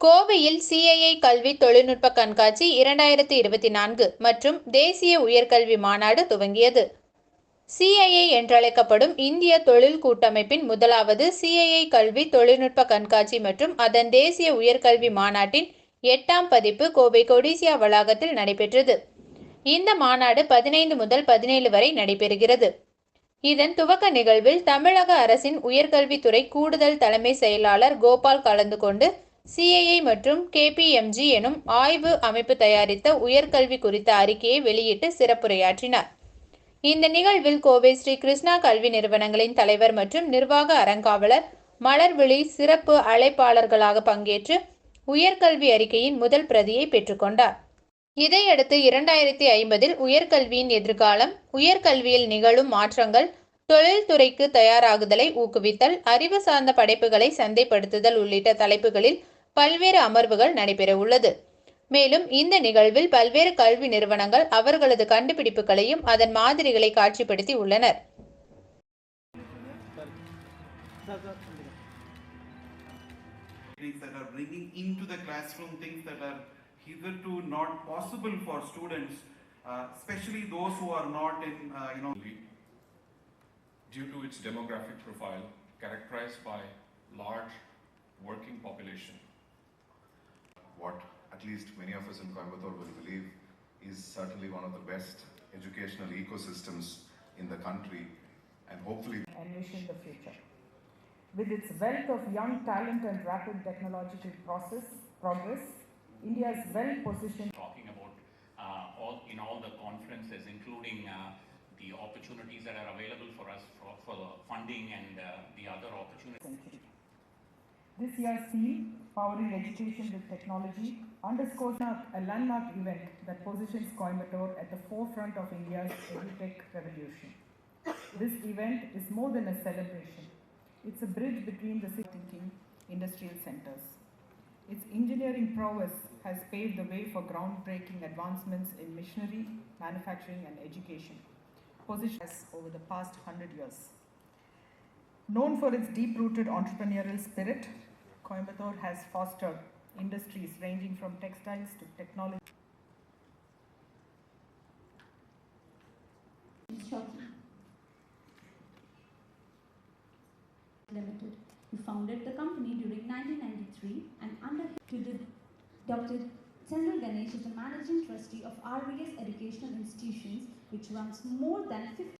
கோவையில் சிஐஐ கல்வி தொழில்நுட்ப கண்காட்சி இரண்டாயிரத்தி இருபத்தி நான்கு மற்றும் தேசிய உயர்கல்வி மாநாடு துவங்கியது. சிஐஐ என்றழைக்கப்படும் இந்திய தொழில் கூட்டமைப்பின் முதலாவது சிஐஐ கல்வி தொழில்நுட்ப கண்காட்சி மற்றும் அதன் தேசிய உயர்கல்வி மாநாட்டின் எட்டாம் பதிப்பு கோவை கொடிசியா வளாகத்தில் நடைபெற்றது. இந்த மாநாடு பதினைந்து முதல் பதினேழு வரை நடைபெறுகிறது. இதன் துவக்க நிகழ்வில் தமிழக அரசின் உயர்கல்வித்துறை கூடுதல் தலைமை செயலாளர் கோபால் கலந்து கொண்டு சிஐஐ மற்றும் கேபிஎம்ஜி எனும் ஆய்வு அமைப்பு தயாரித்த உயர்கல்வி குறித்த அறிக்கையை வெளியிட்டு சிறப்புரையாற்றினார். இந்த நிகழ்வில் கோவை ஸ்ரீ கிருஷ்ணா கல்வி நிறுவனங்களின் தலைவர் மற்றும் நிர்வாக அறங்காவலர் மலர்விழி சிறப்பு அழைப்பாளர்களாக பங்கேற்று உயர்கல்வி அறிக்கையின் முதல் பிரதியை பெற்றுக்கொண்டார் இதையடுத்து இரண்டாயிரத்தி ஐம்பதில் உயர்கல்வியின் எதிர்காலம் உயர்கல்வியில் நிகழும் மாற்றங்கள் தொழில்துறைக்கு தயாராகுதலை ஊக்குவித்தல் அறிவு சார்ந்த படைப்புகளை சந்தைப்படுத்துதல் உள்ளிட்ட தலைப்புகளில் பல்வேறு அமர்வுகள் நடைபெறவுள்ளது மேலும் இந்த நிகழ்வில் பல்வேறு கல்வி நிறுவனங்கள் அவர்களது கண்டுபிடிப்புகளையும் அதன் மாதிரிகளை காட்சிப்படுத்தி உள்ளனர் that are bringing into the classroom things that are hitherto not possible for students, uh, especially those who are not in, uh, you know, due to its demographic profile characterized by large working population. What at least many of us in Coimbatore will believe is certainly one of the best educational ecosystems in the country and hopefully envision the future. With its wealth of young talent and rapid technological process, progress, India is well positioned talking about uh, all in all the conferences, including uh, the opportunities that are available for us for, for funding and uh, the other opportunities. This year's theme, Powering Education with Technology, underscores a landmark event that positions Coimbatore at the forefront of India's edutech revolution. This event is more than a celebration. It's a bridge between the thinking industrial centers. Its engineering prowess has paved the way for groundbreaking advancements in machinery, manufacturing, and education, positions over the past hundred years. Known for its deep rooted entrepreneurial spirit, Coimbatore has fostered industries ranging from textiles to technology. Limited, who founded the company during 1993 and under to Dr. Chandra Ganesh is the managing trustee of RVS Educational Institutions, which runs more than 50